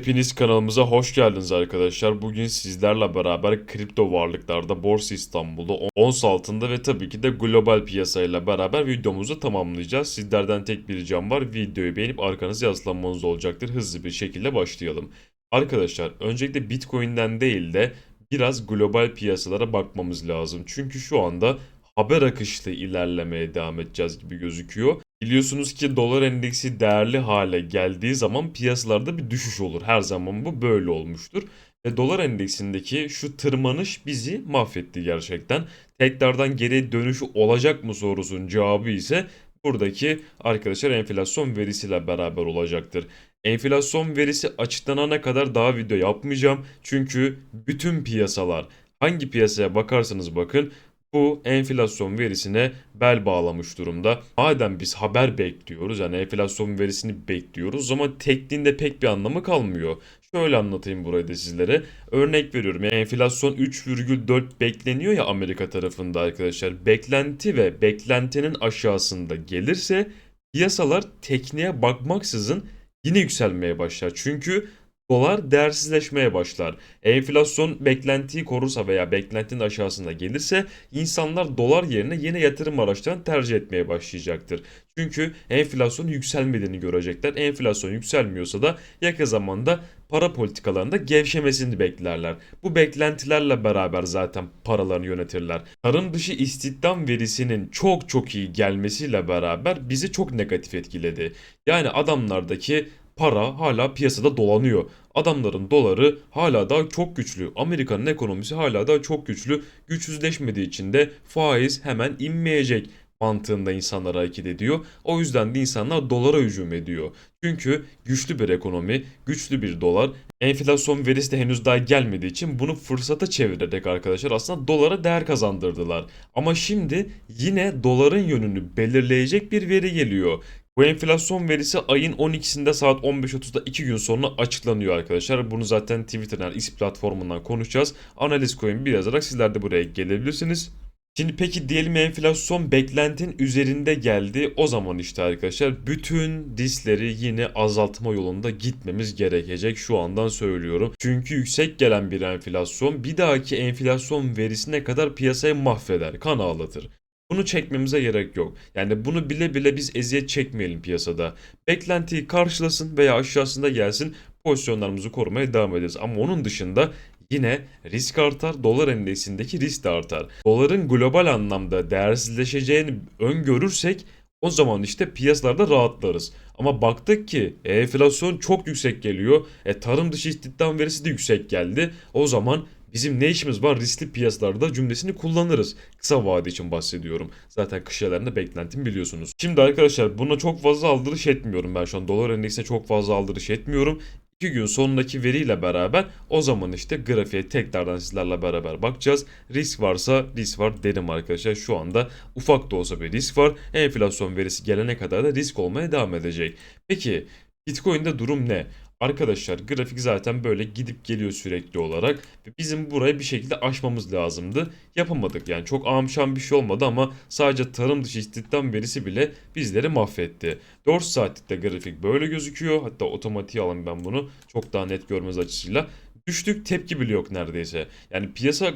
Hepiniz kanalımıza hoş geldiniz arkadaşlar. Bugün sizlerle beraber kripto varlıklarda Borsa İstanbul'da ons altında ve tabii ki de global piyasayla beraber videomuzu tamamlayacağız. Sizlerden tek bir ricam var. Videoyu beğenip arkanıza yaslanmanız olacaktır. Hızlı bir şekilde başlayalım. Arkadaşlar öncelikle Bitcoin'den değil de biraz global piyasalara bakmamız lazım. Çünkü şu anda haber akışlı ilerlemeye devam edeceğiz gibi gözüküyor. Biliyorsunuz ki dolar endeksi değerli hale geldiği zaman piyasalarda bir düşüş olur. Her zaman bu böyle olmuştur. Ve dolar endeksindeki şu tırmanış bizi mahvetti gerçekten. Tekrardan geri dönüşü olacak mı sorusunun cevabı ise buradaki arkadaşlar enflasyon verisiyle beraber olacaktır. Enflasyon verisi açıklanana kadar daha video yapmayacağım. Çünkü bütün piyasalar hangi piyasaya bakarsanız bakın bu enflasyon verisine bel bağlamış durumda. Madem biz haber bekliyoruz yani enflasyon verisini bekliyoruz zaman tekniğinde pek bir anlamı kalmıyor. Şöyle anlatayım burayı da sizlere. Örnek veriyorum yani enflasyon 3,4 bekleniyor ya Amerika tarafında arkadaşlar. Beklenti ve beklentinin aşağısında gelirse piyasalar tekniğe bakmaksızın yine yükselmeye başlar. Çünkü dolar değersizleşmeye başlar. Enflasyon beklentiyi korursa veya beklentinin aşağısında gelirse insanlar dolar yerine yeni yatırım araçlarını tercih etmeye başlayacaktır. Çünkü enflasyon yükselmediğini görecekler. Enflasyon yükselmiyorsa da yakın zamanda para politikalarında gevşemesini beklerler. Bu beklentilerle beraber zaten paralarını yönetirler. Tarım dışı istihdam verisinin çok çok iyi gelmesiyle beraber bizi çok negatif etkiledi. Yani adamlardaki para hala piyasada dolanıyor. Adamların doları hala daha çok güçlü. Amerika'nın ekonomisi hala daha çok güçlü. Güçsüzleşmediği için de faiz hemen inmeyecek mantığında insanlar hareket ediyor. O yüzden de insanlar dolara hücum ediyor. Çünkü güçlü bir ekonomi, güçlü bir dolar, enflasyon verisi de henüz daha gelmediği için bunu fırsata çevirerek arkadaşlar aslında dolara değer kazandırdılar. Ama şimdi yine doların yönünü belirleyecek bir veri geliyor. Bu enflasyon verisi ayın 12'sinde saat 15.30'da 2 gün sonra açıklanıyor arkadaşlar. Bunu zaten Twitter'dan, X platformundan konuşacağız. Analiz koyun bir yazarak sizler de buraya gelebilirsiniz. Şimdi peki diyelim enflasyon beklentinin üzerinde geldi. O zaman işte arkadaşlar bütün disleri yine azaltma yolunda gitmemiz gerekecek şu andan söylüyorum. Çünkü yüksek gelen bir enflasyon bir dahaki enflasyon verisine kadar piyasayı mahveder, kan ağlatır. Bunu çekmemize gerek yok. Yani bunu bile bile biz eziyet çekmeyelim piyasada. Beklentiyi karşılasın veya aşağısında gelsin pozisyonlarımızı korumaya devam ederiz. Ama onun dışında yine risk artar, dolar endeksindeki risk de artar. Doların global anlamda değersizleşeceğini öngörürsek o zaman işte piyasalarda rahatlarız. Ama baktık ki e, enflasyon çok yüksek geliyor. E, tarım dışı istihdam verisi de yüksek geldi. O zaman bizim ne işimiz var riskli piyasalarda cümlesini kullanırız. Kısa vade için bahsediyorum. Zaten kış aylarında beklentim biliyorsunuz. Şimdi arkadaşlar buna çok fazla aldırış etmiyorum ben şu an. Dolar endeksine çok fazla aldırış etmiyorum. 2 gün sonundaki veriyle beraber o zaman işte grafiğe tekrardan sizlerle beraber bakacağız. Risk varsa risk var derim arkadaşlar. Şu anda ufak da olsa bir risk var. Enflasyon verisi gelene kadar da risk olmaya devam edecek. Peki Bitcoin'de durum ne? Arkadaşlar grafik zaten böyle gidip geliyor sürekli olarak ve bizim burayı bir şekilde aşmamız lazımdı. Yapamadık yani çok amşan bir şey olmadı ama sadece tarım dışı istihdam verisi bile bizleri mahvetti. 4 saatlikte grafik böyle gözüküyor. Hatta otomatiğe alayım ben bunu çok daha net görmeniz açısıyla. Düştük tepki bile yok neredeyse. Yani piyasa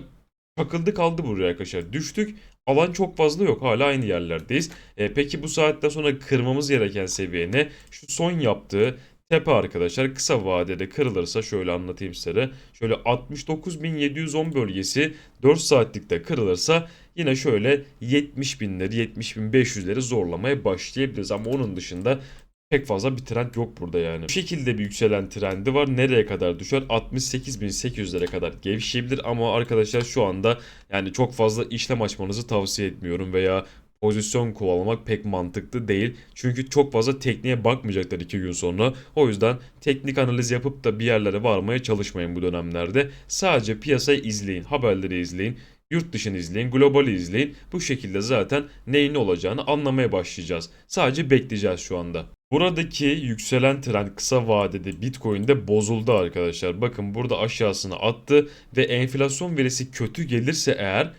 takıldı kaldı buraya arkadaşlar. Düştük alan çok fazla yok. Hala aynı yerlerdeyiz. E, peki bu saatten sonra kırmamız gereken seviye ne? Şu son yaptığı tepe arkadaşlar kısa vadede kırılırsa şöyle anlatayım size. Şöyle 69.710 bölgesi 4 saatlikte kırılırsa yine şöyle 70 binleri 70 bin 500'leri zorlamaya başlayabiliriz. Ama onun dışında pek fazla bir trend yok burada yani. Bu şekilde bir yükselen trendi var. Nereye kadar düşer? 68.800'lere kadar gevşeyebilir ama arkadaşlar şu anda yani çok fazla işlem açmanızı tavsiye etmiyorum veya pozisyon kovalamak pek mantıklı değil. Çünkü çok fazla tekniğe bakmayacaklar 2 gün sonra. O yüzden teknik analiz yapıp da bir yerlere varmaya çalışmayın bu dönemlerde. Sadece piyasayı izleyin, haberleri izleyin. Yurt dışını izleyin, globali izleyin. Bu şekilde zaten neyin ne olacağını anlamaya başlayacağız. Sadece bekleyeceğiz şu anda. Buradaki yükselen trend kısa vadede Bitcoin'de bozuldu arkadaşlar. Bakın burada aşağısına attı ve enflasyon verisi kötü gelirse eğer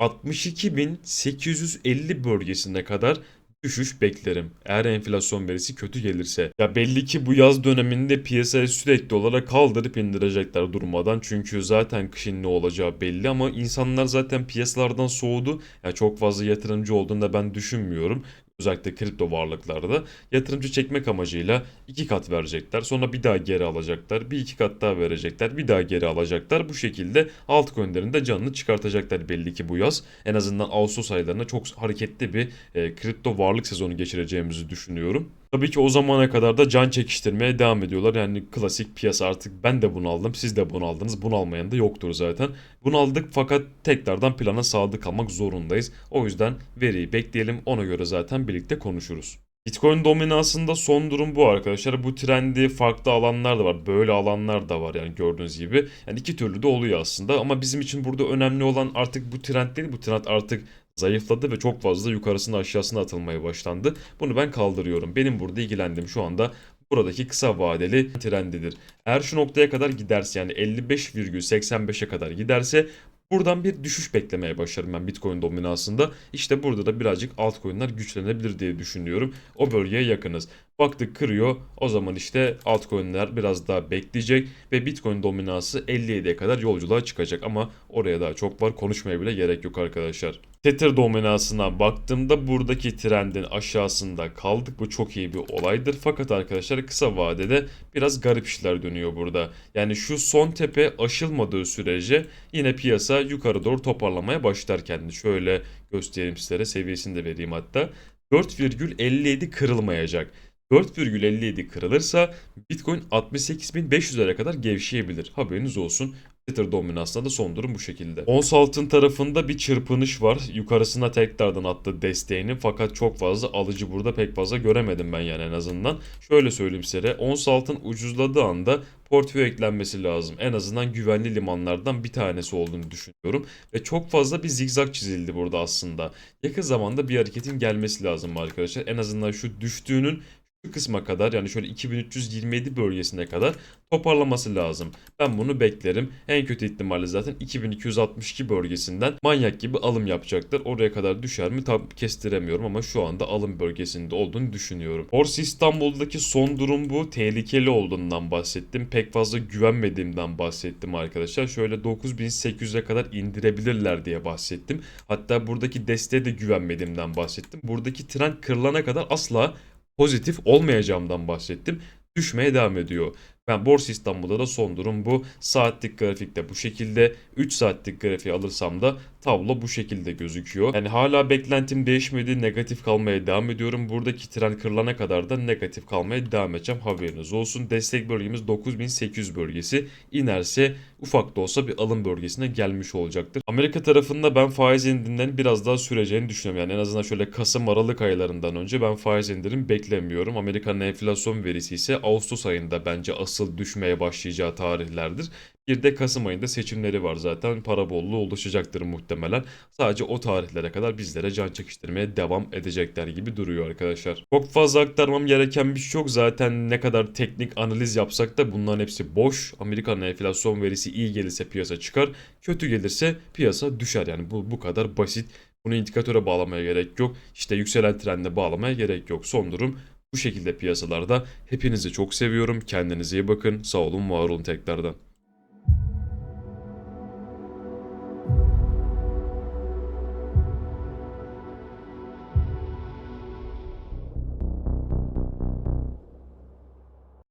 62.850 bölgesine kadar düşüş beklerim. Eğer enflasyon verisi kötü gelirse. Ya belli ki bu yaz döneminde piyasayı sürekli olarak kaldırıp indirecekler durmadan. Çünkü zaten kışın ne olacağı belli ama insanlar zaten piyasalardan soğudu. Ya çok fazla yatırımcı olduğunu da ben düşünmüyorum. Özellikle kripto varlıklarda yatırımcı çekmek amacıyla iki kat verecekler. Sonra bir daha geri alacaklar. Bir iki kat daha verecekler. Bir daha geri alacaklar. Bu şekilde altcoin'lerin de canını çıkartacaklar belli ki bu yaz. En azından Ağustos aylarında çok hareketli bir e, kripto varlık sezonu geçireceğimizi düşünüyorum. Tabii ki o zamana kadar da can çekiştirmeye devam ediyorlar. Yani klasik piyasa artık ben de bunu aldım, siz de bunu aldınız. Bunu almayan da yoktur zaten. Bunu aldık fakat tekrardan plana sadık kalmak zorundayız. O yüzden veriyi bekleyelim. Ona göre zaten birlikte konuşuruz. Bitcoin dominansında son durum bu arkadaşlar. Bu trendi farklı alanlar da var. Böyle alanlar da var yani gördüğünüz gibi. Yani iki türlü de oluyor aslında. Ama bizim için burada önemli olan artık bu trend değil. Bu trend artık zayıfladı ve çok fazla yukarısına aşağısına atılmaya başlandı. Bunu ben kaldırıyorum. Benim burada ilgilendiğim şu anda buradaki kısa vadeli trendidir. Eğer şu noktaya kadar giderse yani 55,85'e kadar giderse Buradan bir düşüş beklemeye başlarım ben Bitcoin dominansında. İşte burada da birazcık altcoin'ler güçlenebilir diye düşünüyorum. O bölgeye yakınız. Baktık kırıyor. O zaman işte altcoin'ler biraz daha bekleyecek ve Bitcoin dominansı 57'ye kadar yolculuğa çıkacak ama oraya daha çok var. Konuşmaya bile gerek yok arkadaşlar. Tether dominansına baktığımda buradaki trendin aşağısında kaldık. Bu çok iyi bir olaydır. Fakat arkadaşlar kısa vadede biraz garip işler dönüyor burada. Yani şu son tepe aşılmadığı sürece yine piyasa yukarı doğru toparlamaya başlar kendini. Şöyle göstereyim sizlere seviyesini de vereyim hatta. 4,57 kırılmayacak. 4,57 kırılırsa Bitcoin 68.500'lere kadar gevşeyebilir. Haberiniz olsun. Tether dominansında da son durum bu şekilde. Ons altın tarafında bir çırpınış var. Yukarısına tekrardan attı desteğini fakat çok fazla alıcı burada pek fazla göremedim ben yani en azından. Şöyle söyleyeyim size. Ons altın ucuzladığı anda portföy eklenmesi lazım. En azından güvenli limanlardan bir tanesi olduğunu düşünüyorum. Ve çok fazla bir zigzag çizildi burada aslında. Yakın zamanda bir hareketin gelmesi lazım arkadaşlar. En azından şu düştüğünün şu kısma kadar yani şöyle 2327 bölgesine kadar toparlaması lazım. Ben bunu beklerim. En kötü ihtimalle zaten 2262 bölgesinden manyak gibi alım yapacaktır. Oraya kadar düşer mi tam kestiremiyorum ama şu anda alım bölgesinde olduğunu düşünüyorum. Borsa İstanbul'daki son durum bu. Tehlikeli olduğundan bahsettim. Pek fazla güvenmediğimden bahsettim arkadaşlar. Şöyle 9800'e kadar indirebilirler diye bahsettim. Hatta buradaki desteğe de güvenmediğimden bahsettim. Buradaki trend kırılana kadar asla pozitif olmayacağımdan bahsettim. Düşmeye devam ediyor. Ben Borsa İstanbul'da da son durum bu. Saatlik grafikte bu şekilde. 3 saatlik grafiği alırsam da tablo bu şekilde gözüküyor. Yani hala beklentim değişmedi. Negatif kalmaya devam ediyorum. Buradaki trend kırılana kadar da negatif kalmaya devam edeceğim. Haberiniz olsun. Destek bölgemiz 9800 bölgesi. İnerse ufak da olsa bir alım bölgesine gelmiş olacaktır. Amerika tarafında ben faiz indirimlerinin biraz daha süreceğini düşünüyorum. Yani en azından şöyle Kasım Aralık aylarından önce ben faiz indirim beklemiyorum. Amerika'nın enflasyon verisi ise Ağustos ayında bence asıl düşmeye başlayacağı tarihlerdir. Bir de Kasım ayında seçimleri var zaten. Para bolluğu oluşacaktır muhtemelen. Sadece o tarihlere kadar bizlere can çekiştirmeye devam edecekler gibi duruyor arkadaşlar. Çok fazla aktarmam gereken bir şey yok. Zaten ne kadar teknik analiz yapsak da bunların hepsi boş. Amerika'nın enflasyon verisi iyi gelirse piyasa çıkar. Kötü gelirse piyasa düşer. Yani bu, bu kadar basit. Bunu indikatöre bağlamaya gerek yok. İşte yükselen trende bağlamaya gerek yok. Son durum bu şekilde piyasalarda. Hepinizi çok seviyorum. Kendinize iyi bakın. Sağ olun, var olun tekrardan.